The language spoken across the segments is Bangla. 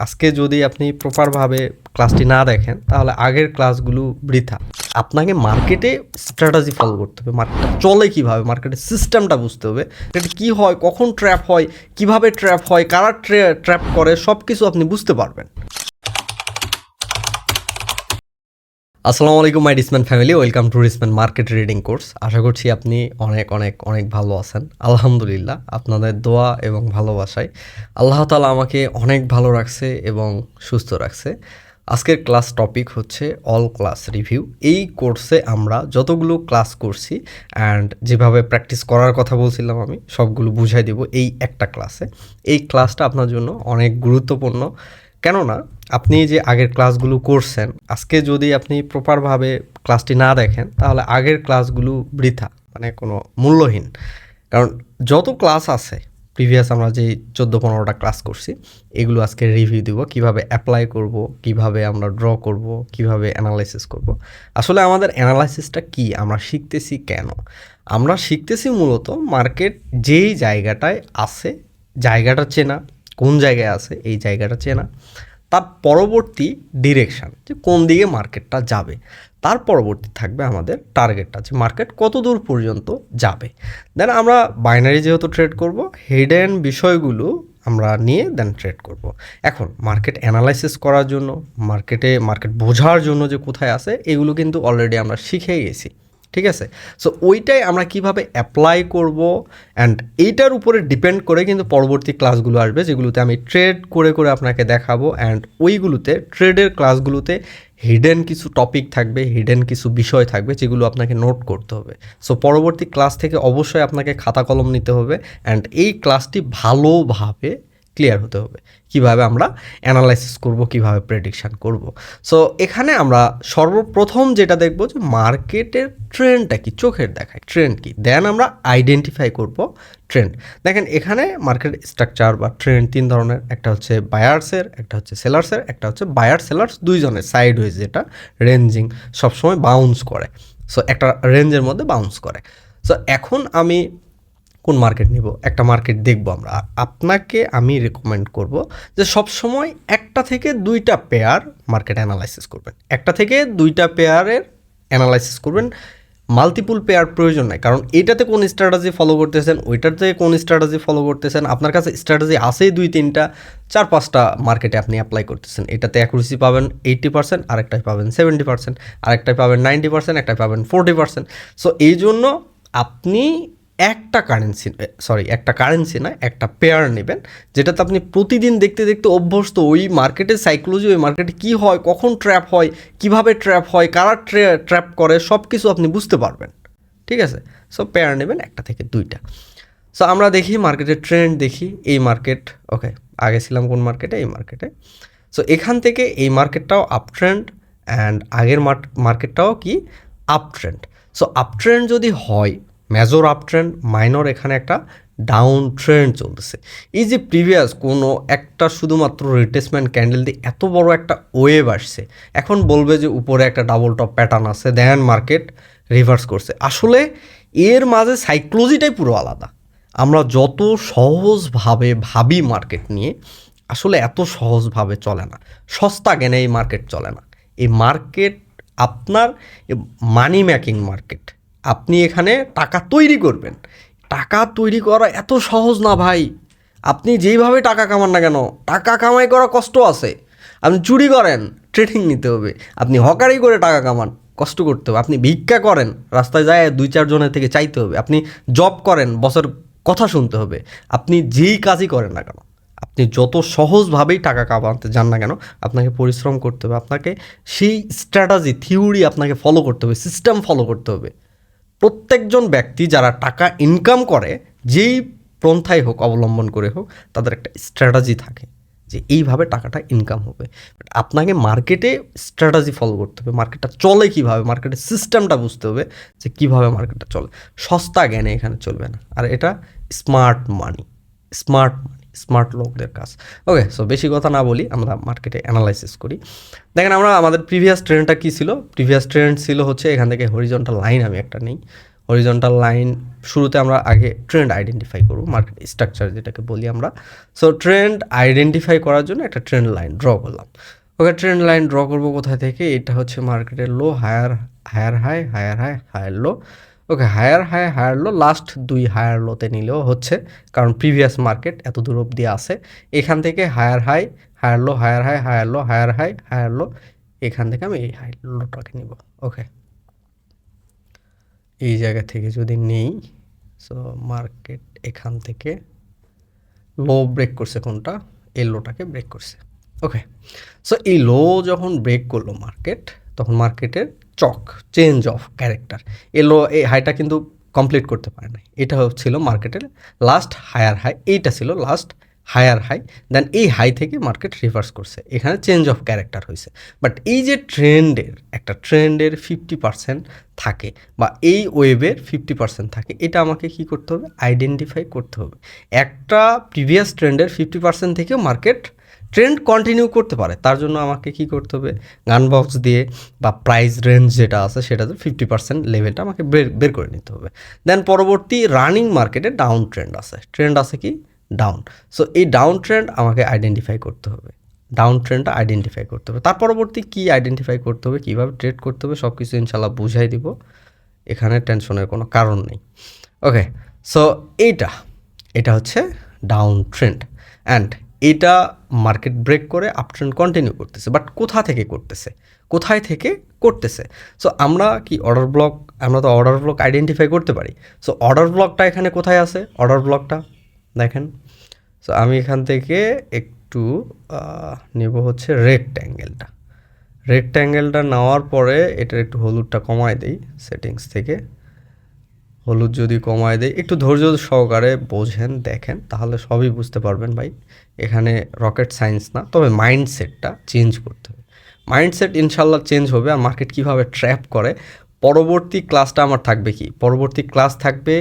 আজকে যদি আপনি প্রপারভাবে ক্লাসটি না দেখেন, তাহলে আগের ক্লাসগুলো বৃথা। আপনাকে মার্কেটে স্ট্র্যাটাজি ফলো করতে হবে। মার্কেটটা চলে কীভাবে? মার্কেটের সিস্টেমটা বুঝতে হবে। এটা কী হয়? কখন ট্র্যাপ হয়? কীভাবে ট্র্যাপ হয়? কারা ট্র্যাপ করে? সব কিছু আপনি বুঝতে পারবেন। আসসালামু আলাইকুম my Risman family welcome to Risman market reading course আশা করছি আপনি অনেক অনেক অনেক ভালো আছেন। আলহামদুলিল্লাহ, আপনাদের দোয়া এবং ভালোবাসায় আল্লাহ তালা আমাকে অনেক ভালো রাখছে এবং সুস্থ রাখছে। আজকের ক্লাস টপিক হচ্ছে অল ক্লাস রিভিউ এই কোর্সে আমরা যতগুলো ক্লাস করছি অ্যান্ড যেভাবে প্র্যাকটিস করার কথা বলছিলাম আমি, সবগুলো বুঝাই দেব এই একটা ক্লাসে এই ক্লাসটা আপনার জন্য অনেক গুরুত্বপূর্ণ। কেননা আপনি যে আগের ক্লাসগুলো করছেন, আজকে যদি আপনি প্রপারভাবে ক্লাসটি না দেখেন, তাহলে আগের ক্লাসগুলো বৃথা মানে কোনো মূল্যহীন। কারণ যত ক্লাস আছে প্রিভিয়াস আমরা যে চোদ্দ পনেরোটা ক্লাস করছি, এগুলো আজকে রিভিউ দিব, কীভাবে অ্যাপ্লাই করব, কীভাবে আমরা ড্র করব, কীভাবে অ্যানালাইসিস করব। আসলে আমাদের অ্যানালাইসিসটা কি, আমরা শিখতেছি কেন? আমরা শিখতেছি মূলত মার্কেট যেই জায়গাটায় আছে, জায়গাটা চেনা কোন জায়গায় আছে, এই জায়গাটা চেনা। তার পরবর্তী ডিরেকশান যে কোন দিকে মার্কেটটা যাবে, তার পরবর্তী থাকবে আমাদের টার্গেটটা যে মার্কেট কত দূর পর্যন্ত যাবে। দেন আমরা বাইনারি যেহেতু ট্রেড করব হিডেন বিষয়গুলো আমরা নিয়ে দেন ট্রেড করব। এখন মার্কেট অ্যানালাইসিস করার জন্য মার্কেটে মার্কেট বোঝার জন্য যে কোথায় আছে, এগুলো কিন্তু অলরেডি আমরা শিখে গেছি। ঠিক আছে? সো ওইটাই আমরা কীভাবে অ্যাপ্লাই করব অ্যান্ড এইটার উপরে ডিপেন্ড করে কিন্তু পরবর্তী ক্লাসগুলো আসবে, যেগুলোতে আমি ট্রেড করে করে আপনাকে দেখাবো অ্যান্ড ওইগুলোতে ট্রেডের ক্লাসগুলোতে হিডেন কিছু টপিক থাকবে হিডেন কিছু বিষয় থাকবে যেগুলো আপনাকে নোট করতে হবে। সো পরবর্তী ক্লাস থেকে অবশ্যই আপনাকে খাতা কলম নিতে হবে অ্যান্ড এই ক্লাসটি ভালোভাবে ক্লিয়ার হতে হবে। কীভাবে আমরা অ্যানালাইসিস করব, কীভাবে প্রেডিকশান করব। সো এখানে আমরা সর্বপ্রথম যেটা দেখব যে মার্কেটের ট্রেন্ডটা কি, চোখের দেখায়। ট্রেন্ড কি? দেন আমরা আইডেন্টিফাই করব ট্রেন্ড দেখেন, এখানে মার্কেট স্ট্রাকচার বা ট্রেন্ড তিন ধরনের। একটা হচ্ছে বায়ার্সের একটা হচ্ছে সেলার্সের একটা হচ্ছে বায়ার সেলার্স দুইজনের সাইড ওয়েজ যেটা রেঞ্জিং সবসময় বাউন্স করে। সো একটা রেঞ্জের মধ্যে বাউন্স করে। সো এখন আমি কোন মার্কেট নিব? একটা মার্কেট দেখব আমরা। আপনাকে আমি রেকমেন্ড করব যে সব সময় একটা থেকে দুইটা পেয়ার মার্কেট অ্যানালাইসিস করবেন। একটা থেকে দুইটা পেয়ারের অ্যানালাইসিস করবেন। মাল্টিপুল পেয়ার প্রয়োজন নাই, কারণ এটাতে কোন স্ট্র্যাটাজি ফলো করতেছেন ওইটাতে কোন স্ট্র্যাটাজি ফলো করতেছেন, আপনার কাছে স্ট্র্যাটাজি আছেই দুই, তিনটা, চার, পাঁচটা মার্কেটে আপনি অ্যাপ্লাই করতেছেন। এটাতে অ্যাকুরেসি পাবেন এইট্টি পার্সেন্ট আরেকটাই পাবেন সেভেন্টি পার্সেন্ট আরেকটাই পাবেন নাইনটি পার্সেন্ট একটাই পাবেন ফোরটি পার্সেন্ট সো এই জন্য আপনি একটা কারেন্সি সরি একটা কারেন্সি না, একটা পেয়ার নেবেন, যেটাতে আপনি প্রতিদিন দেখতে দেখতে অভ্যস্ত ওই মার্কেটের সাইকোলজি ওই মার্কেটে কী হয়, কখন ট্র্যাপ হয়, কীভাবে ট্র্যাপ হয়, কারা ট্র্যাপ করে সব কিছু আপনি বুঝতে পারবেন। ঠিক আছে? সো পেয়ার নেবেন একটা থেকে দুইটা। সো আমরা দেখি মার্কেটের ট্রেন্ড দেখি, এই মার্কেট ওকে আগে ছিলাম কোন মার্কেটে এই মার্কেটে সো এখান থেকে এই মার্কেটটাও আপ ট্রেন্ড অ্যান্ড আগের মার্কেটটাও কি? Up trend so up trend যদি হয় মেজর আপ ট্রেন্ড মাইনর এখানে একটা ডাউন ট্রেন্ড চলতেছে। এই যে প্রিভিয়াস কোনো একটা শুধুমাত্র রিটেসমেন্ট ক্যান্ডেল দিয়ে এত বড় একটা ওয়েভ আসছে, এখন বলবে যে উপরে একটা ডাবল টপ প্যাটার্ন আছে দেন মার্কেট রিভার্স করছে। আসলে এর মাঝে সাইক্লোজিটাই পুরো আলাদা। আমরা যত সহজভাবে ভাবি মার্কেট নিয়ে, আসলে এত সহজভাবে চলে না। সস্তা জ্ঞানে এই মার্কেট চলে না। এই মার্কেট আপনার মানি মেকিং মার্কেট আপনি এখানে টাকা তৈরি করবেন। টাকা তৈরি করা এত সহজ না ভাই। আপনি যেইভাবে টাকা কামান না কেন, টাকা কামাই করা কষ্ট আছে। আপনি চুরি করেন ট্রেডিং নিতে হবে। আপনি হকারি করে টাকা কামান, কষ্ট করতে হবে। আপনি ভিক্ষা করেন, রাস্তায় যায় দুই চারজনের থেকে চাইতে হবে। আপনি জব করেন, বসের কথা শুনতে হবে। আপনি যেই কাজই করেন না কেন, আপনি যত সহজভাবেই টাকা কামাতে যান না কেন, আপনাকে পরিশ্রম করতে হবে। আপনাকে সেই স্ট্র্যাটাজি থিওরি আপনাকে ফলো করতে হবে সিস্টেম ফলো করতে হবে। প্রত্যেকজন ব্যক্তি যারা টাকা ইনকাম করে, যেই পন্থাই হোক, অবলম্বন করে হোক, তাদের একটা স্ট্র্যাটাজি থাকে যে এইভাবে টাকাটা ইনকাম হবে। আপনাকে মার্কেটে স্ট্র্যাটাজি ফলো করতে হবে। মার্কেটটা চলে কীভাবে? মার্কেটের সিস্টেমটা বুঝতে হবে যে কীভাবে মার্কেটটা চলে। সস্তা জ্ঞানে এখানে চলবে না। আর এটা smart money smart money smart লোকদের কাজ। ওকে সো বেশি কথা না বলি, আমরা মার্কেটে অ্যানালাইসিস করি। দেখেন আমরা, আমাদের প্রিভিয়াস ট্রেন্ডটা কী ছিল? প্রিভিয়াস ট্রেন্ড ছিল হচ্ছে এখান থেকে হরিজন্টাল লাইন আমি একটা নেই। হরিজন্টাল লাইন শুরুতে আমরা আগে ট্রেন্ড আইডেন্টিফাই করব মার্কেট স্ট্রাকচার যেটাকে বলি আমরা। সো ট্রেন্ড আইডেন্টিফাই করার জন্য একটা ট্রেন্ড লাইন ড্র করলাম। ওকে ট্রেন্ড লাইন ড্র করব কোথায় থেকে? এটা হচ্ছে মার্কেটের low higher higher high higher high higher low okay higher high higher low last দুই হায়ার লোতে নিলেও হচ্ছে, কারণ প্রিভিয়াস মার্কেট এত দূর অবধি আছে। এখান থেকে higher high higher low higher high higher low higher high higher low এখান থেকে আমি এই হাই লোটাকে নিব ওকে এই জায়গা থেকে যদি নেই সো মার্কেট এখান থেকে লো ব্রেক করছে কোনটা? এই লোটাকে ব্রেক করছে ওকে সো এই লো যখন ব্রেক করল মার্কেট তখন মার্কেটের চক চেঞ্জ অফ ক্যারেক্টার এই লো এই হাইটা কিন্তু কমপ্লিট করতে পারে না এটা ছিল মার্কেটের লাস্ট হায়ার হাই এইটা ছিল লাস্ট হায়ার হাই দেন এই হাই থেকে মার্কেট রিভার্স করছে। এখানে চেঞ্জ অফ ক্যারেক্টার হয়েছে বাট এই যে ট্রেন্ডের একটা ট্রেন্ডের ফিফটি পার্সেন্ট থাকে, বা এই ওয়েবের ফিফটি পার্সেন্ট থাকে, এটা আমাকে কি করতে হবে? আইডেন্টিফাই করতে হবে। একটা প্রিভিয়াস ট্রেন্ডের ফিফটি পার্সেন্ট থেকেও মার্কেট ট্রেন্ড কন্টিনিউ করতে পারে। তার জন্য আমাকে কি করতে হবে? গান বক্স দিয়ে বা প্রাইস রেঞ্জ যেটা আছে সেটাতে ফিফটি পার্সেন্ট লেভেলটা আমাকে বের বের করে নিতে হবে। দেন পরবর্তী রানিং মার্কেটে ডাউন ট্রেন্ড আছে। ট্রেন্ড আছে কি? ডাউন সো এই ডাউন ট্রেন্ড আমাকে আইডেন্টিফাই করতে হবে। ডাউন ট্রেন্ডটা আইডেন্টিফাই করতে হবে। তার পরবর্তী কী আইডেন্টিফাই করতে হবে? কীভাবে ট্রেড করতে হবে? সব কিছু ইনশাল্লাহ বুঝাই দিব। এখানে টেনশনের কোনো কারণ নেই। ওকে সো এইটা, এটা হচ্ছে ডাউন ট্রেন্ড অ্যান্ড এটা মার্কেট ব্রেক করে আপ ট্রেন্ড কন্টিনিউ করতেছে বাট কোথা থেকে করতেছে? কোথায় থেকে করতেছে? সো আমরা কি অর্ডার ব্লক আমরা তো অর্ডার ব্লক আইডেন্টিফাই করতে পারি। সো অর্ডার ব্লকটা এখানে কোথায় আছে? অর্ডার ব্লকটা দেখেন। সো আমি এখান থেকে একটু নেব হচ্ছে রেক্ট্যাঙ্গেলটা রেক্ট্যাঙ্গেলটা নেওয়ার পরে এটার একটু হলুদটা কমায় দিই সেটিংস থেকে। হলুদ যদি কমায় দেয়, একটু ধৈর্য সহকারে বোঝেন, দেখেন, তাহলে সবই বুঝতে পারবেন ভাই। এখানে রকেট সায়েন্স না, তবে মাইন্ডসেটটা চেঞ্জ করতে হবে। মাইন্ডসেট ইনশাল্লাহ চেঞ্জ হবে আর মার্কেট কীভাবে ট্র্যাপ করে। পরবর্তী ক্লাসটা আমার থাকবে কি? পরবর্তী ক্লাস থাকবে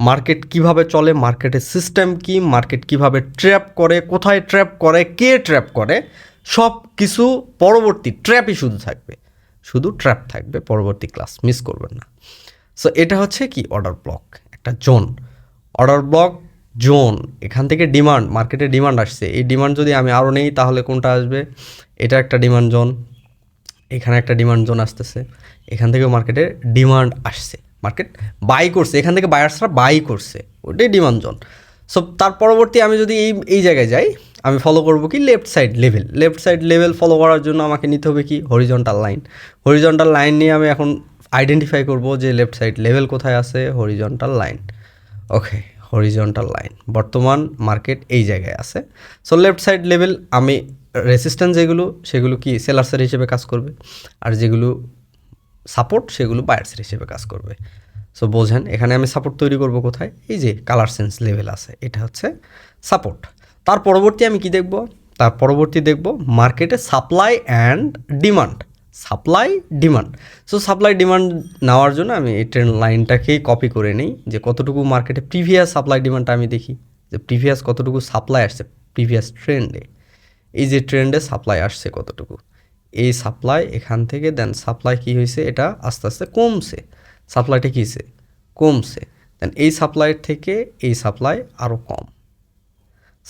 মার্কেট কীভাবে চলে মার্কেটের সিস্টেম কি মার্কেট কীভাবে ট্র্যাপ করে, কোথায় ট্র্যাপ করে, কে ট্র্যাপ করে, সব কিছু পরবর্তী ট্র্যাপই শুধু থাকবে। শুধু ট্র্যাপ থাকবে, পরবর্তী ক্লাস মিস করবেন না। সো এটা হচ্ছে কি? অর্ডার ব্লক একটা জোন। Order block zone. এখান থেকে ডিমান্ড মার্কেটে ডিমান্ড আসছে। এই ডিমান্ড যদি আমি আরও নেই, তাহলে কোনটা আসবে? এটা একটা ডিমান্ড জোন। এখানে একটা ডিমান্ড জোন আসতেছে। এখান থেকে মার্কেটে ডিমান্ড আসছে। মার্কেট বাই করছে। এখান থেকে বায়ার্সরা বাই করছে। ওটাই ডিমান্ড জোন। সো তার পরবর্তী আমি যদি এই এই জায়গায় যাই, আমি ফলো করব কি? Left side level left side level follow করার জন্য আমাকে নিতে হবে কি? হরিজন্টাল লাইন হরিজন্টাল লাইন নিয়ে আমি এখন আইডেন্টিফাই করব যে লেফট সাইড লেভেল কোথায় আছে horizontal line okay horizontal line বর্তমান মার্কেট এই জায়গায় আছে। সো লেফট সাইড লেভেল আমি রেসিস্ট্যান্স যেগুলো, সেগুলো কি সেলার্সের হিসেবে কাজ করবে? আর যেগুলো সাপোর্ট সেগুলো বায়ার্সের হিসেবে কাজ করবে। সো বোঝেন, এখানে আমি সাপোর্ট তৈরি করব কোথায়? এই যে কালার সেন্স লেভেল আছে, এটা হচ্ছে সাপোর্ট তার পরবর্তী আমি কি দেখব? তার পরবর্তী দেখব মার্কেটে supply and demand supply demand so supply demand নেওয়ার জন্য আমি এই ট্রেন্ড লাইনটাকেই কপি করে নিই যে কতটুকু মার্কেটে প্রিভিয়াস সাপ্লাই ডিমান্ডটা আমি দেখি। যে প্রিভিয়াস কতটুকু সাপ্লাই আসছে প্রিভিয়াস ট্রেন্ডে এই যে ট্রেন্ডে সাপ্লাই আসছে কতটুকু? এই সাপ্লাই এখান থেকে দেন সাপ্লাই কী হয়েছে এটা আস্তে আস্তে কমছে। সাপ্লাইটা কী হয়েছে কমছে। দেন এই সাপ্লাইয়ের থেকে এই সাপ্লাই আরও কম।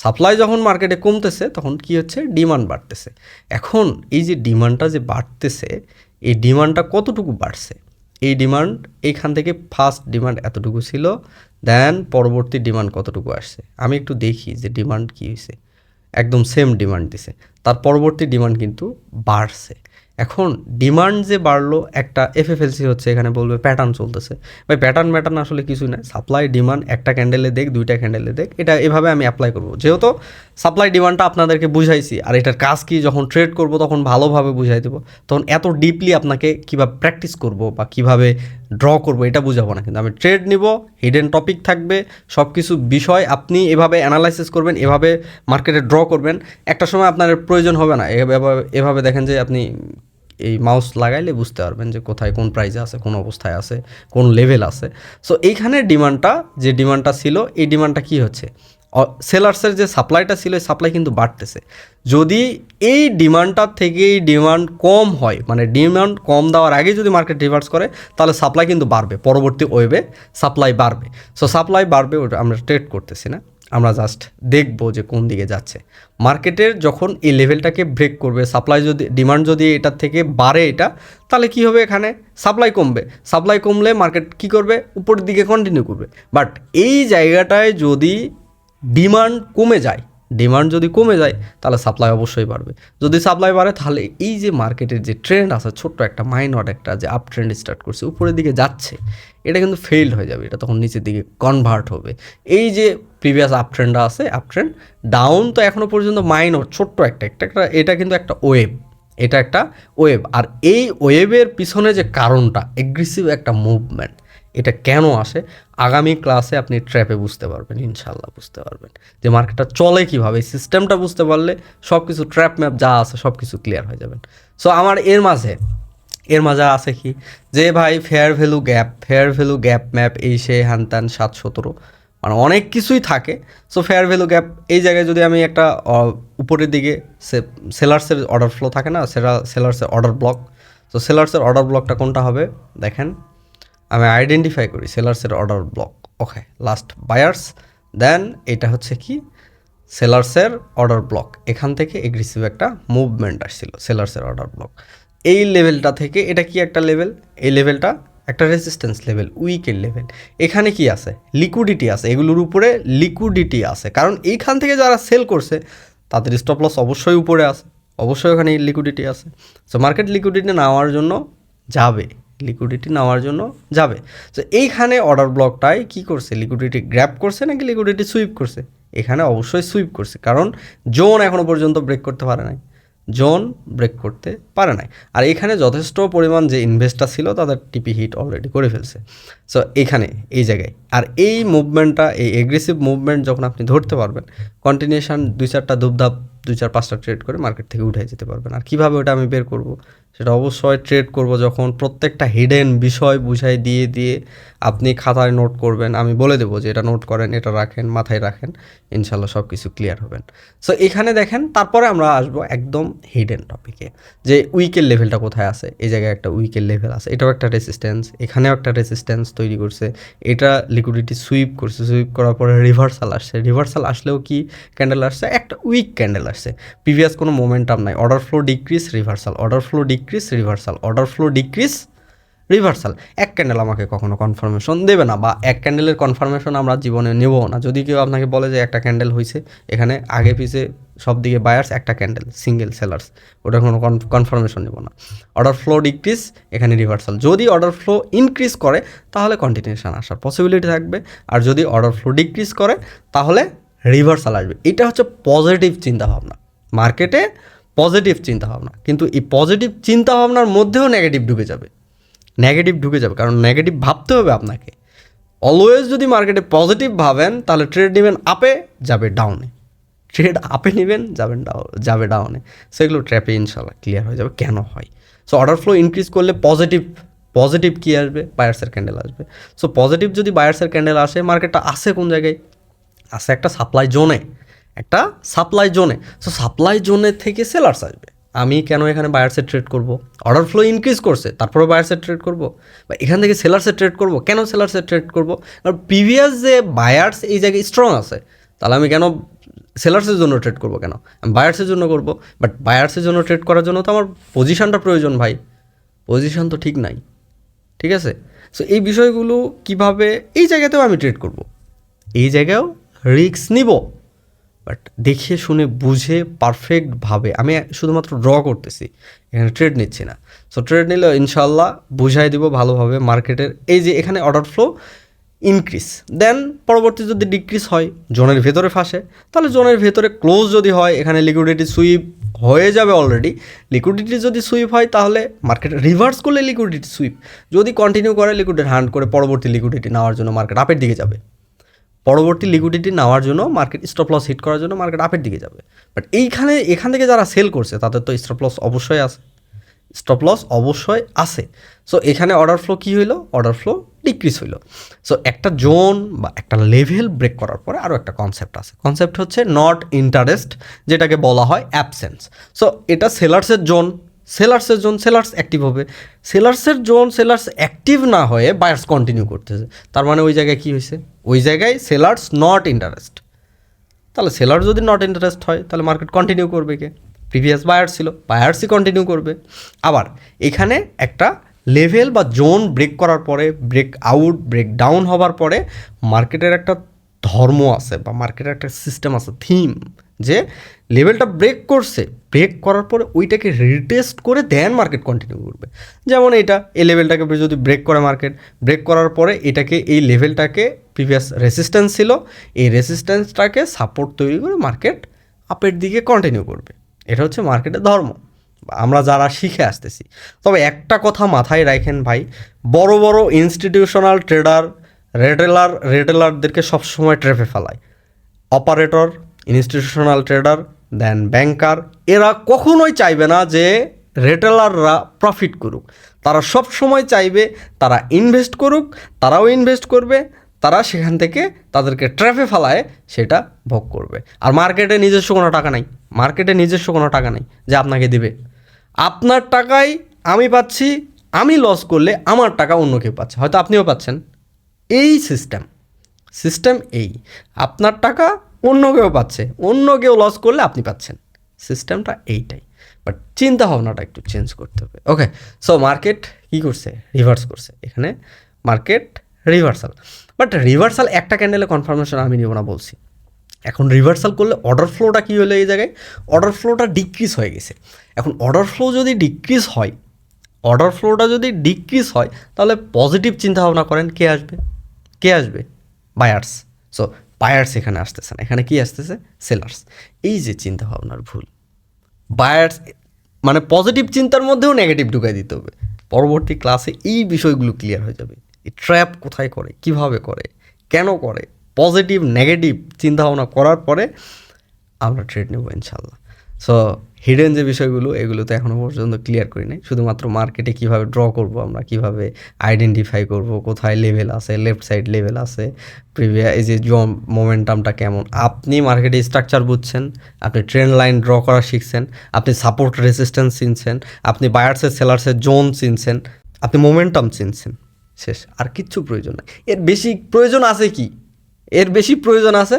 সাপ্লাই যখন মার্কেটে কমতেছে, তখন কি হচ্ছে? ডিমান্ড বাড়তেছে। এখন এই যে ডিমান্ডটা যে বাড়তেছে, এই ডিমান্ডটা কতটুকু বাড়ছে? এই ডিমান্ড, এইখান থেকে ফার্স্ট ডিমান্ড এতটুকু ছিল দেন পরবর্তী ডিমান্ড কতটুকু আসছে? আমি একটু দেখি যে ডিমান্ড কী হয়েছে একদম সেম ডিমান্ড দিছে। তার পরবর্তী ডিমান্ড কিন্তু বাড়ছে। এখন ডিমান্ড যে বাড়লো, একটা এফএফএলসি হচ্ছে, এখানে বলবে প্যাটার্ন চলতেছে। ভাই প্যাটার্ন প্যাটার্ন আসলে কিছুই না। সাপ্লাই ডিমান্ড একটা ক্যান্ডেলে দেখ, দুইটা ক্যান্ডেলে দেখ, এটা এভাবে আমি অ্যাপ্লাই করব। যেহেতু সাপ্লাই ডিমান্ডটা আপনাদেরকে বুঝাইছি, আর এটার কাজ কি, যখন ট্রেড করব, তখন ভালোভাবে বুঝাই দেবো। তখন এত ডিপলি আপনাকে কীভাবে প্র্যাকটিস করব, বা কীভাবে ড্র করব, এটা বুঝাবো না। কিন্তু আমি ট্রেড নিব হিডেন টপিক থাকবে সব কিছু বিষয় আপনি এভাবে অ্যানালাইসিস করবেন, এভাবে মার্কেটে ড্র করবেন, একটা সময় আপনার প্রয়োজন হবে না। এভাবে দেখেন যে আপনি এই মাউস লাগাইলে বুঝতে পারবেন যে কোথায় কোন প্রাইজে আছে, কোন অবস্থায় আছে, কোন লেভেল আছে। সো এইখানে ডিমান্ডটা যে ডিমান্ডটা ছিল, এই ডিমান্ডটা কি হচ্ছে? সেলার্সের যে সাপ্লাইটা ছিল সাপ্লাই কিন্তু বাড়তেছে। যদি এই ডিমান্ডটার থেকে এই ডিমান্ড কম হয় মানে ডিমান্ড কম দেওয়ার আগে যদি মার্কেট রিভার্স করে, তাহলে সাপ্লাই কিন্তু বাড়বে। পরবর্তী ওয়েবে সাপ্লাই বাড়বে। সো সাপ্লাই বাড়বে ওটা আমরা ট্রেড করতেছি না। আমরা জাস্ট দেখব যে কোন দিকে যাচ্ছে। মার্কেটের যখন এই লেভেলটাকে ব্রেক করবে সাপ্লাই যদি ডিমান্ড যদি এটার থেকে বাড়ে এটা, তাহলে কি হবে এখানে? সাপ্লাই কমবে। সাপ্লাই কমলে মার্কেট কি করবে? উপরের দিকে কন্টিনিউ করবে। বাট এই জায়গাটায় যদি ডিমান্ড কমে যায়, ডিমান্ড যদি কমে যায়, তাহলে সাপ্লাই অবশ্যই বাড়বে। যদি সাপ্লাই বাড়ে, তাহলে এই যে মার্কেটের যে ট্রেন্ড আছে, ছোট্ট একটা মাইনট একটা যে আপ ট্রেন্ড স্টার্ট করছে, উপরের দিকে যাচ্ছে, এটা কিন্তু ফেইল্ড হয়ে যাবে, এটা তখন নিচের দিকে কনভার্ট হবে। এই যে প্রিভিয়াস আপ ট্রেন্ডটা আছে আপ ট্রেন্ড ডাউন তো এখনও পর্যন্ত মাইনর ছোট্ট একটা একটা একটা, এটা কিন্তু একটা ওয়েভ এটা একটা ওয়েভ আর এই ওয়েভের পিছনে যে কারণটা এগ্রেসিভ একটা মুভমেন্ট এটা কেন আসে? আগামী ক্লাসে আপনি ট্র্যাপে বুঝতে পারবেন ইনশাল্লাহ বুঝতে পারবেন। যে মার্কেটটা চলে কীভাবে, এই সিস্টেমটা বুঝতে পারলে সব কিছু ট্র্যাপ ম্যাপ যা আছে সব কিছু ক্লিয়ার হয়ে যাবেন। সো আমার এর মাঝে এর মাঝে আছে কি? যে ভাই fair value gap fair value gap map এই, সে হ্যান ত্যান সাত, সতেরো মানে অনেক কিছুই থাকে। সো ফেয়ার ভ্যালু গ্যাপ এই জায়গায় যদি আমি একটা উপরের দিকে সেলার্সের অর্ডার ফ্লো থাকে না সেটা সেলার্সের অর্ডার ব্লক তো সেলার্সের অর্ডার ব্লকটা কোনটা হবে? দেখেন আমি আইডেন্টিফাই করি সেলার্সের order block okay last buyers then এটা হচ্ছে কি? সেলার্সের অর্ডার ব্লক এখান থেকে এগ্রেসিভ একটা মুভমেন্ট আসছিল সেলার্সের অর্ডার ব্লক এই লেভেলটা থেকে এটা কি একটা লেভেল এই লেভেলটা একটা রেজিস্ট্যান্স লেভেল উইকের লেভেল এখানে কি আছে? লিকুইডিটি আছে, এগুলোর উপরে লিকুইডিটি আছে। কারণ এইখান থেকে যারা সেল করছে, তাদের স্টপ লস অবশ্যই উপরে আছে, অবশ্যই ওখানে লিকুইডিটি আছে। সো মার্কেট লিকুইডিটি নেওয়ার জন্য যাবে। লিকুইডিটি নেওয়ার জন্য যাবে। তো এইখানে অর্ডার ব্লকটায় কি করছে? লিকুইডিটি গ্র্যাপ করছে নাকি লিকুইডিটি সুইপ করছে? এখানে অবশ্যই সুইপ করছে, কারণ জোন এখনও পর্যন্ত ব্রেক করতে পারে নাই। জোন ব্রেক করতে পারে নাই। আর এখানে যথেষ্ট পরিমাণ যে ইনভেস্টার ছিল, তাদের টিপি হিট অলরেডি করে ফেলছে। সো এখানে, এই জায়গায়। আর এই মুভমেন্টটা এই এগ্রেসিভ মুভমেন্ট যখন আপনি ধরতে পারবেন কন্টিনিউশন দুই চারটা ধূপধাপ, দুই চার পাঁচটা ট্রেড করে মার্কেট থেকে উঠে যেতে পারবেন। আর কীভাবে ওটা আমি বের করব? সেটা অবশ্যই ট্রেড করব যখন প্রত্যেকটা হিডেন বিষয় বুঝাই দিয়ে দিয়ে আপনি খাতায় নোট করবেন। আমি বলে দেবো যে এটা নোট করেন, এটা রাখেন, মাথায় রাখেন, ইনশাল্লাহ সব কিছু ক্লিয়ার হবেন। সো এখানে দেখেন, তারপরে আমরা আসব একদম হিডেন টপিকে যে উইকের লেভেলটা কোথায় আছে? এই জায়গায় একটা উইকের লেভেল আছে। এটাও একটা রেসিস্ট্যান্স এখানেও একটা রেসিস্ট্যান্স তৈরি করছে। এটা লিকুইডিটি সুইপ করছে। সুইপ করার পরে রিভার্সাল আসছে। রিভার্সাল আসলেও কি ক্যান্ডেল আসছে? একটা উইক ক্যান্ডেল আসছে। প্রিভিয়াস কোনো মোমেন্টাম নাই। Order flow decrease reversal order flow decrease reversal order flow decrease reversal এক ক্যান্ডেল আমাকে কখনো কনফার্মেশন দেবে না, বা এক ক্যান্ডেলের কনফার্মেশন আমরা জীবনে নেব না। যদি কেউ আপনাকে বলে যে একটা ক্যান্ডেল হয়েছে এখানে আগে পিছে সব দিকে বায়ার্স একটা ক্যান্ডেল সিঙ্গেল সেলার্স ওটা কোনো কনফার্মেশন নেব না। অর্ডার ফ্লো ডিক্রিজ এখানে রিভার্সাল যদি অর্ডার ফ্লো ইনক্রিজ করে, তাহলে কন্টিনিউশন আসার পসিবিলিটি থাকবে। আর যদি অর্ডার ফ্লো ডিক্রিজ করে, তাহলে রিভার্সাল আসবে। এটা হচ্ছে পজিটিভ চিন্তাভাবনা। মার্কেটে পজিটিভ চিন্তাভাবনা। কিন্তু এই পজিটিভ চিন্তাভাবনার মধ্যেও নেগেটিভ ঢুকে যাবে। নেগেটিভ ঢুকে যাবে, কারণ নেগেটিভ ভাবতে হবে আপনাকে। অলওয়েজ যদি মার্কেটে পজিটিভ ভাবেন, তাহলে ট্রেড নেবেন আপে যাবে ডাউনে ট্রেড আপে নেবেন যাবেন ডাউ যাবে ডাউনে সেগুলো ট্র্যাপে ইনশাল্লাহ ক্লিয়ার হয়ে যাবে। কেন হয়? সো অর্ডার ফ্লো ইনক্রিজ করলে পজিটিভ পজিটিভ কী আসবে? বায়ার্সের ক্যান্ডেল আসবে। সো পজিটিভ যদি বায়ার্সের ক্যান্ডেল আসে মার্কেটটা আসে কোন জায়গায়? আসে একটা সাপ্লাই জোনে একটা সাপ্লাই জোনে সো সাপ্লাই জোনের থেকে সেলার্স আসবে। আমি কেন এখানে বায়ার্সে ট্রেড করব? অর্ডার ফ্লো ইনক্রিজ করছে তারপরে বায়ার্সে ট্রেড করব? বা এখান থেকে সেলার্সে ট্রেড করব? কেন সেলার্সে ট্রেড করব? কারণ প্রিভিয়াস যে বায়ার্স এই জায়গায় স্ট্রং আছে, তাহলে আমি কেন সেলার্সের জন্য ট্রেড করব কেন? আমি বায়ার্সের জন্য করব বাট বায়ার্সের জন্য ট্রেড করার জন্য তো আমার পজিশানটা প্রয়োজন ভাই। পজিশান তো ঠিক নাই। ঠিক আছে? সো এই বিষয়গুলো কীভাবে, এই জায়গাতেও আমি ট্রেড করব। এই জায়গায়ও রিস্ক নিব। বাট দেখে শুনে বুঝে পারফেক্টভাবে আমি শুধুমাত্র ড্র করতেছি, এখানে ট্রেড নিচ্ছি না। সো ট্রেড নিলে ইনশাল্লাহ বুঝাই দিব ভালোভাবে মার্কেটের, এই যে এখানে অর্ডার ফ্লো ইনক্রিজ দেন পরবর্তী যদি ডিক্রিজ হয়, জোনের ভেতরে ফাঁসে, তাহলে জোনের ভেতরে ক্লোজ যদি হয়, এখানে লিকুইডিটি সুইপ হয়ে যাবে অলরেডি লিকুইডিটি যদি সুইপ হয়, তাহলে মার্কেট রিভার্স করলে লিকুইডিটি সুইপ যদি কন্টিনিউ করে লিকুইডিটি হান্ড করে পরবর্তী লিকুইডিটি নেওয়ার জন্য মার্কেট আপের দিকে যাবে। পরবর্তী লিকুইডিটি নেওয়ার জন্য মার্কেট স্টপ লস হিট করার জন্য মার্কেট আপের দিকে যাবে। বাট এইখানে, এখান থেকে যারা সেল করছে, তাদের তো স্টপ লস অবশ্যই আছে। স্টপ লস অবশ্যই আছে। সো এখানে অর্ডার ফ্লো কী হইল? অর্ডার ফ্লো ডিক্রিজ হইল। সো একটা জোন বা একটা লেভেল ব্রেক করার পরে আরও একটা কনসেপ্ট আছে। কনসেপ্ট হচ্ছে নট ইন্টারেস্ট যেটাকে বলা হয় অ্যাবসেন্স সো এটা সেলার্সের জোন সেলার্সের জোন সেলার্স অ্যাক্টিভ হবে। সেলার্সের জোন সেলার্স অ্যাক্টিভ না হয়ে বায়ার্স কন্টিনিউ করতেছে। তার মানে ওই জায়গায় কী হয়েছে? ওই জায়গায় সেলার্স নট ইন্টারেস্ট তাহলে সেলার যদি নট ইন্টারেস্ট হয়, তাহলে মার্কেট কন্টিনিউ করবে কে? প্রিভিয়াস বায়ার ছিল বায়ার্সই কন্টিনিউ করবে। আবার এখানে একটা লেভেল বা জোন ব্রেক করার পরে ব্রেক আউট ব্রেক ডাউন হবার পরে মার্কেটের একটা ধর্ম আছে বা মার্কেটের একটা সিস্টেম আছে থিম যে লেভেলটা ব্রেক করছে ব্রেক করার পরে ওইটাকে রিটেস্ট করে দেন মার্কেট কন্টিনিউ করবে। যেমন এটা, এই লেভেলটাকে যদি ব্রেক করে মার্কেট ব্রেক করার পরে এটাকে, এই লেভেলটাকে প্রিভিয়াস রেসিস্ট্যান্স ছিল, এই রেসিস্ট্যান্সটাকে সাপোর্ট তৈরি করে মার্কেট আপের দিকে কন্টিনিউ করবে। এটা হচ্ছে মার্কেটের ধর্ম। আমরা যারা শিখে আসতেছি। তবে একটা কথা মাথায় রাখেন ভাই, বড় বড় ইনস্টিটিউশনাল ট্রেডার রেটেলার রেটেলারদেরকে সবসময় ট্রেপে ফেলায়। Operator institutional trader then banker এরা কখনোই চাইবে না যে রেটেলাররা প্রফিট করুক। তারা সব সময় চাইবে তারা ইনভেস্ট করুক, তারাও ইনভেস্ট করবে, তারা সেখান থেকে তাদেরকে ট্র্যাপে ফেলায়, সেটা ভোগ করবে। আর মার্কেটে নিজস্ব কোনো টাকা নাই। মার্কেটে নিজস্ব কোনো টাকা নেই যে আপনাকে দিবে। আপনার টাকায় আমি পাচ্ছি, আমি লস করলে আমার টাকা অন্য কেউ পাচ্ছে। হয়তো আপনিও পাচ্ছেন। এই সিস্টেম সিস্টেম এই। আপনার টাকা অন্য কেউ পাচ্ছে, অন্য কেউ লস করলে আপনি পাচ্ছেন। সিস্টেমটা এইটাই। বাট চিন্তা ভাবনাটা একটু চেঞ্জ করতে হবে। ওকে সো মার্কেট কী করছে? রিভার্স করছে। এখানে মার্কেট রিভার্সাল বাট রিভার্সাল একটা ক্যান্ডেলে কনফার্মেশন আমি নিব না বলছি। এখন রিভার্সাল করলে অর্ডার ফ্লোটা কী হলো এই জায়গায়? অর্ডার ফ্লোটা ডিক্রিজ হয়ে গেছে। এখন অর্ডার ফ্লো যদি ডিক্রিজ হয় অর্ডার ফ্লোটা যদি ডিক্রিজ হয়, তাহলে পজিটিভ চিন্তা ভাবনা করেন কে আসবে? কে আসবে? বায়ার্স সো বায়ার্স এখানে আসতেছে না। এখানে কি আসতেছে? সেলার্স এই যে চিন্তা ভাবনার ভুল। বায়ার্স মানে পজিটিভ চিন্তার মধ্যেও নেগেটিভ ঢুকাই দিতে হবে। পরবর্তী ক্লাসে এই বিষয়গুলো ক্লিয়ার হয়ে যাবে। এই ট্র্যাপ কোথায় করে? কীভাবে করে? কেন করে? পজিটিভ নেগেটিভ চিন্তাভাবনা করার পরে আমরা ট্রেড নেব ইনশাল্লাহ সো হিডেন যে বিষয়গুলো, এগুলো তো এখনও পর্যন্ত ক্লিয়ার করি নাই। শুধুমাত্র মার্কেটে কীভাবে ড্র করব আমরা, কীভাবে আইডেন্টিফাই করব, কোথায় লেভেল আছে লেফট সাইড লেভেল আছে প্রিভিয়া এই যে মোমেন্টামটা কেমন? আপনি মার্কেটে স্ট্রাকচার বুঝছেন, আপনি ট্রেন্ড লাইন ড্র করা শিখছেন, আপনি সাপোর্ট রেসিস্ট্যান্স চিনছেন, আপনি বায়ার্সের সেলার্সের জোন চিনছেন, আপনি মোমেন্টাম চিনছেন, শেষ, আর কিচ্ছু প্রয়োজন নাই। এর বেশি প্রয়োজন আছে কি? এর বেশি প্রয়োজন আছে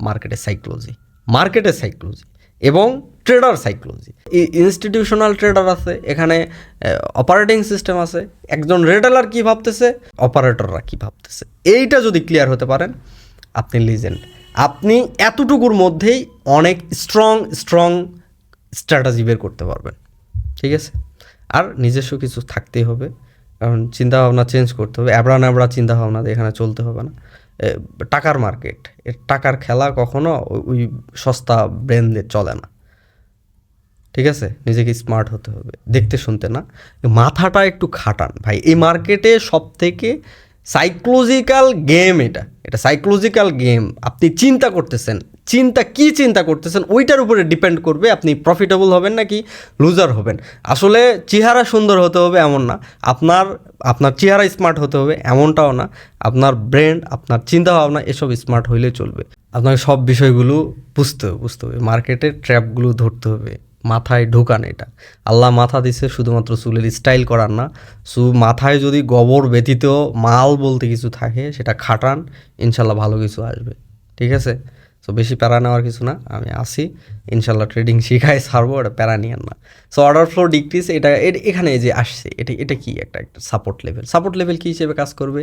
মার্কেটের সাইকোলজি মার্কেটের সাইকোলজি এবং ট্রেডার সাইকোলজি ইনস্টিটিউশনাল ট্রেডার আছে, এখানে অপারেটিং সিস্টেম আছে, একজন রেটেলার কী ভাবতেছে অপারেটররা কী ভাবতেছে। এইটা যদি ক্লিয়ার হতে পারেন, আপনি লিজেন্ড আপনি এতটুকুর মধ্যেই অনেক স্ট্রং স্ট্রং স্ট্র্যাটাজি বের করতে পারবেন। ঠিক আছে? আর নিজস্ব কিছু থাকতেই হবে, কারণ চিন্তাভাবনা চেঞ্জ করতে হবে অ্যাবড়া ন্যাবড়া চিন্তাভাবনা এখানে চলতে হবে না। টাকার মার্কেট এর টাকার খেলা কখনো ওই- সস্তা ব্র্যান্ডে চলে না। ঠিক আছে? নিজেকে স্মার্ট হতে হবে, দেখতে শুনতে না। মাথাটা একটু খাটান ভাই। এই মার্কেটে সব থেকে সাইকোলজিক্যাল গেম এটা। এটা সাইকোলজিক্যাল গেম আপনি চিন্তা করতেছেন চিন্তা, কি চিন্তা করতেছেন, ওইটার উপরে ডিপেন্ড করবে আপনি প্রফিটেবল হবেন নাকি লুজার হবেন। আসলে চেহারা সুন্দর হতে হবে এমন না। আপনার আপনার চেহারা স্মার্ট হতে হবে এমনটাও না। আপনার ব্রেন আপনার চিন্তা ভাবনা এসব স্মার্ট হইলে চলবে। আপনাকে সব বিষয়গুলো বুঝতে হবে বুঝতে হবে। মার্কেটের ট্র্যাপগুলো ধরতে হবে। মাথায় ঢোকান এটা। আল্লাহ মাথা দিছে শুধুমাত্র চুলের স্টাইল করার না। সু, মাথায় যদি গোবর ব্যতীত মাল বলতে কিছু থাকে, সেটা খাটান, ইনশাল্লাহ ভালো কিছু আসবে। ঠিক আছে? সো বেশি প্যারা নেওয়ার কিছু না, আমি আসি। ইনশাল্লাহ ট্রেডিং শিখাই ছাড়বো এটা প্যারা নিয়েন না। সো অর্ডার ফ্লো ডিক্রিজ এটা এখানে যে আসছে, এটা এটা কি একটা একটা সাপোর্ট লেভেল সাপোর্ট লেভেল কী হিসেবে কাজ করবে?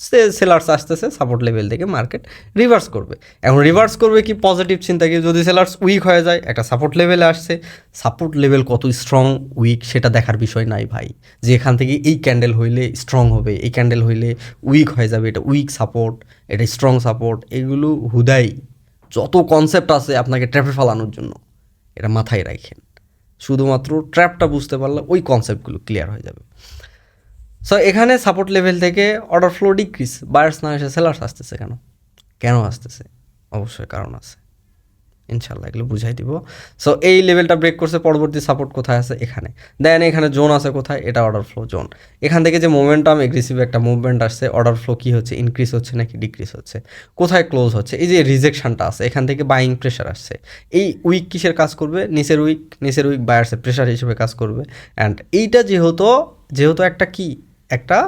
সে সেলার্স আসতেছে সাপোর্ট লেভেল থেকে মার্কেট রিভার্স করবে। এখন রিভার্স করবে কি পজিটিভ চিন্তা কি? যদি সেলার্স উইক হয়ে যায়, একটা সাপোর্ট লেভেলে আসছে। সাপোর্ট লেভেল কত স্ট্রং উইক সেটা দেখার বিষয় নাই ভাই। যে এখান থেকে এই ক্যান্ডেল হইলে স্ট্রং হবে, এই ক্যান্ডেল হইলে উইক হয়ে যাবে, এটা উইক সাপোর্ট এটা স্ট্রং সাপোর্ট এগুলো হুদাই। যত কনসেপ্ট আছে আপনাকে ট্র্যাপে ফালানোর জন্য, এটা মাথায় রাখেন। শুধুমাত্র ট্র্যাপটা বুঝতে পারলে ওই কনসেপ্টগুলো ক্লিয়ার হয়ে যাবে। সো এখানে সাপোর্ট লেভেল থেকে অর্ডার ফ্লো ডিক্রিজ বায়ার্স না এসে সেলার্স আসতেছে কেন? কেন আসতেছে? অবশ্যই কারণ আছে। ইনশাল্লাহ এগুলো বুঝাই দিব। সো এই লেভেলটা ব্রেক করছে, পরবর্তী সাপোর্ট কোথায় আছে? এখানে। দেন এখানে জোন আছে কোথায়? এটা অর্ডার ফ্লো জোন এখান থেকে যে মোমেন্টাম এগ্রেসিভ একটা মুভমেন্ট আসছে অর্ডার ফ্লো কী হচ্ছে? ইনক্রিজ হচ্ছে নাকি ডিক্রিজ হচ্ছে? কোথায় ক্লোজ হচ্ছে? এই যে রিজেকশনটা আছে, এখান থেকে বাইং প্রেশার আসছে। এই উইক কিসের কাজ করবে? নিচের উইক নিচের উইক বায়ার্সের প্রেশার হিসেবে কাজ করবে। অ্যান্ড এইটা যেহেতু যেহেতু একটা কি? একটা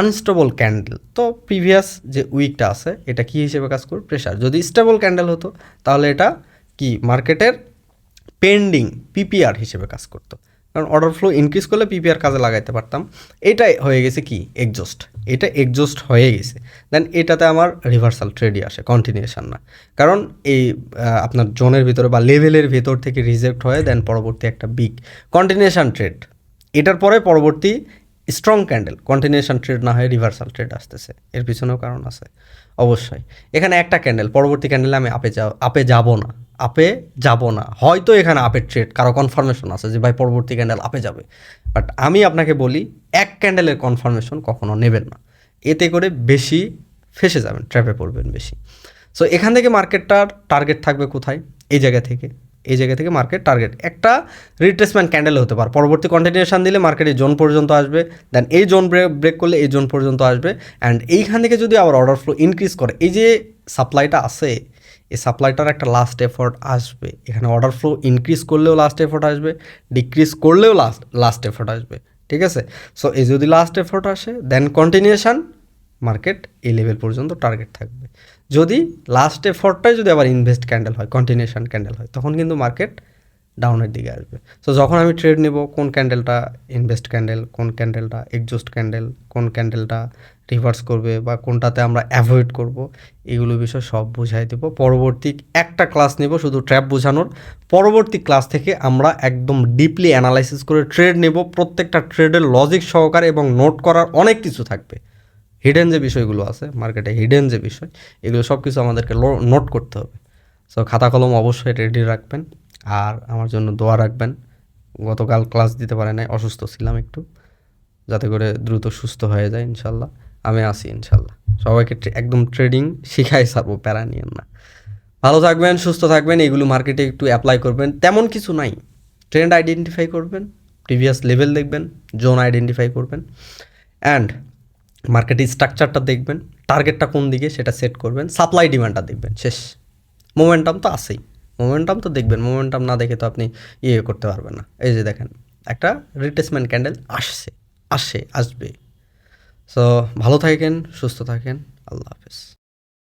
আনস্টেবল ক্যান্ডেল তো প্রিভিয়াস যে উইকটা আছে, এটা কি হিসেবে কাজ করবে প্রেশার যদি স্টেবল ক্যান্ডেল হতো, তাহলে এটা কি? মার্কেটের পেন্ডিং পিপিআর হিসেবে কাজ করতো। কারণ অর্ডার ফ্লো ইনক্রিজ করলে পিপিআর কাজে লাগাইতে পারতাম। এটাই হয়ে গেছে কি? এক্সজস্ট এটা এক্সজস্ট হয়ে গেছে। দেন এটাতে আমার রিভার্সাল ট্রেডই আসে কন্টিনিউশন না। কারণ এই আপনার জোনের ভিতরে বা লেভেলের ভেতর থেকে রিজেক্ট হয়ে দেন পরবর্তী একটা বিগ কন্টিনিউশন ট্রেড এটার পরে পরবর্তী স্ট্রং ক্যান্ডেল কন্টিনিউশন ট্রেড না হয়ে রিভার্সাল ট্রেড আসতেছে। এর পিছনেও কারণ আছে, অবশ্যই। এখানে একটা ক্যান্ডেল পরবর্তী ক্যান্ডেলে আমি আপে যা আপে যাব না। আপে যাব না। হয়তো এখানে আপের ট্রেড কারও কনফার্মেশন আছে যে, ভাই, পরবর্তী ক্যান্ডেল আপে যাবে। বাট আমি আপনাকে বলি, এক ক্যান্ডেলের কনফার্মেশন কখনো নেবেন না। এতে করে বেশি ফেসে যাবেন ট্র্যাপে পড়বেন বেশি। সো এখান থেকে মার্কেটটার টার্গেট থাকবে কোথায়? এই জায়গা থেকে। এই জায়গা থেকে মার্কেট টার্গেট একটা রিট্রেসমেন্ট ক্যান্ডেল হতে পারে। পরবর্তী কন্টিনিউশন দিলে মার্কেট এই জোন পর্যন্ত আসবে। দেন এই জোন ব্রেক করলে এই জোন পর্যন্ত আসবে। অ্যান্ড এইখান থেকে যদি আবার অর্ডার ফ্লো ইনক্রিজ করে, এই যে সাপ্লাইটা আছে, এই সাপ্লাইটার একটা লাস্ট এফোর্ট আসবে। এখানে অর্ডার ফ্লো ইনক্রিজ করলেও লাস্ট এফোর্ট আসবে ডিক্রিজ করলেও লাস্ট লাস্ট এফোর্ট আসবে। ঠিক আছে? সো এই যদি লাস্ট এফোর্ট আসে দেন কন্টিনিউশান মার্কেট এই লেভেল পর্যন্ত টার্গেট থাকবে। যদি লাস্ট এফোর্টটাই যদি আবার ইনভেস্ট ক্যান্ডেল হয় কন্টিনিউশন ক্যান্ডেল হয়, তখন কিন্তু মার্কেট ডাউনের দিকে আসবে। সো যখন আমি ট্রেড নেব, কোন ক্যান্ডেলটা ইনভেস্ট ক্যান্ডেল কোন ক্যান্ডেলটা এক্সজস্ট ক্যান্ডেল কোন ক্যান্ডেলটা রিভার্স করবে বা কোনটাতে আমরা অ্যাভয়েড করব, এগুলো বিষয় সব বুঝাই দেবো। পরবর্তী একটা ক্লাস নেব, শুধু ট্র্যাপ বোঝানোর। পরবর্তী ক্লাস থেকে আমরা একদম ডিপলি অ্যানালাইসিস করে ট্রেড নেব। প্রত্যেকটা ট্রেডের লজিক সহকারে এবং নোট করার অনেক কিছু থাকবে। হিডেন যে বিষয়গুলো আছে মার্কেটে হিডেন যে বিষয়, এগুলো সব কিছু আমাদেরকে নোট করতে হবে। সো খাতা কলম অবশ্যই রেডি রাখবেন। আর আমার জন্য দোয়া রাখবেন। গতকাল ক্লাস দিতে পারে নাই, অসুস্থ ছিলাম একটু। যাতে করে দ্রুত সুস্থ হয়ে যায় ইনশাল্লাহ। আমি আসি ইনশাল্লাহ। সবাইকে একদম ট্রেডিং শিখাই সারবো প্যারা নিয়েন না। ভালো থাকবেন, সুস্থ থাকবেন, এগুলো মার্কেটে একটু অ্যাপ্লাই করবেন। তেমন কিছু নাই। ট্রেন্ড আইডেন্টিফাই করবেন প্রিভিয়াস লেভেল দেখবেন জোন আইডেন্টিফাই করবেন। অ্যান্ড মার্কেটের স্ট্রাকচারটা দেখবেন টার্গেটটা কোন দিকে সেটা সেট করবেন সাপ্লাই ডিমান্ডটা দেখবেন, শেষ। মোমেন্টাম তো আসেই মোমেন্টাম তো দেখবেন মোমেন্টাম না দেখে তো আপনি ইয়ে করতে পারবেন না। এই যে দেখেন, একটা রিপ্লেসমেন্ট ক্যান্ডেল আসছে আসে আসবে। সো ভালো থাকেন, সুস্থ থাকেন, আল্লাহ হাফেজ।